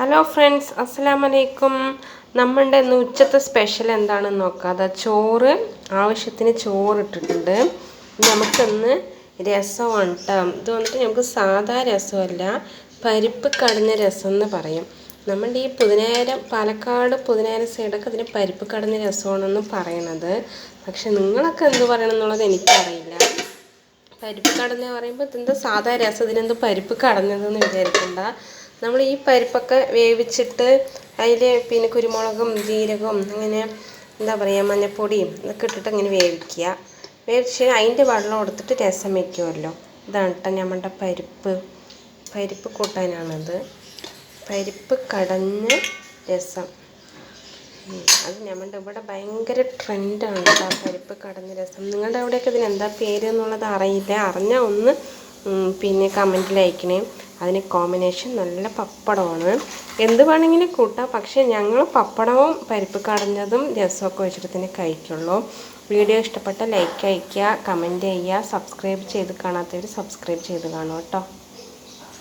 Hello friends അസ്സലാമു അലൈക്കും നമ്മളുടെ ഇന്ന് ഉച്ചത്തെ സ്പെഷ്യൽ എന്താണെന്ന് നോക്കാം. അതാ ചോറ് ആവശ്യത്തിന് ചോറ് ഇട്ടിട്ടുണ്ട്. നമുക്കിന്ന് രസമാണ് കേട്ടോ ഇത് വന്നിട്ട് നമുക്ക് സാധാ രസമല്ല പരിപ്പ് കടഞ്ഞ രസം എന്ന് പറയും. നമ്മളുടെ ഈ പുതിനേരം പാലക്കാട് പുതിനേരം സൈഡൊക്കെ അതിന് പരിപ്പ് കടഞ്ഞ രസമാണെന്ന് പറയണത്. പക്ഷെ നിങ്ങളൊക്കെ എന്ത് പറയണം എന്നുള്ളത് എനിക്കറിയില്ല. പരിപ്പ് കടഞ്ഞ പറയുമ്പോൾ ഇതെന്താ സാധാ രസം? ഇതിനെന്ത് പരിപ്പ് കടഞ്ഞതെന്ന് വിചാരിക്കണ്ട. നമ്മൾ ഈ പരിപ്പൊക്കെ വേവിച്ചിട്ട് അതിൽ പിന്നെ കുരുമുളകും ജീരകവും അങ്ങനെ എന്താ പറയുക മഞ്ഞപ്പൊടിയും ഇതൊക്കെ ഇട്ടിട്ട് ഇങ്ങനെ വേവിക്കുക. വേവിച്ച് അതിന്റെ വെള്ളം എടുത്തിട്ട് രസം വയ്ക്കുമല്ലോ ഇതാണ് കേട്ടോ നമ്മുടെ പരിപ്പ്. പരിപ്പ് കൂട്ടാനാണിത്. പരിപ്പ് കടഞ്ഞ് രസം. അത് നമ്മുടെ ഇവിടെ ഭയങ്കര ട്രെൻഡാണ് കേട്ടോ പരിപ്പ് കടഞ്ഞ് രസം. നിങ്ങളുടെ അവിടെയൊക്കെ ഇതിന് എന്താ പേര് എന്നുള്ളത് അറിയില്ല. അറിഞ്ഞാൽ ഒന്ന് പിന്നെ കമന്റിൽ അയക്കണേ. അതിന് കോമ്പിനേഷൻ നല്ല പപ്പടമാണ്. എന്ത് വേണമെങ്കിലും കൂട്ടാം. പക്ഷേ ഞങ്ങൾ പപ്പടവും പരിപ്പ് കടഞ്ഞതും രസമൊക്കെ വെച്ചിട്ട് തന്നെ കഴിക്കുള്ളൂ. വീഡിയോ ഇഷ്ടപ്പെട്ട ലൈക്ക് അയയ്ക്കുക കമന്റ് ചെയ്യുക സബ്സ്ക്രൈബ് ചെയ്ത് കാണാത്തവർ സബ്സ്ക്രൈബ് ചെയ്ത് കാണും കേട്ടോ.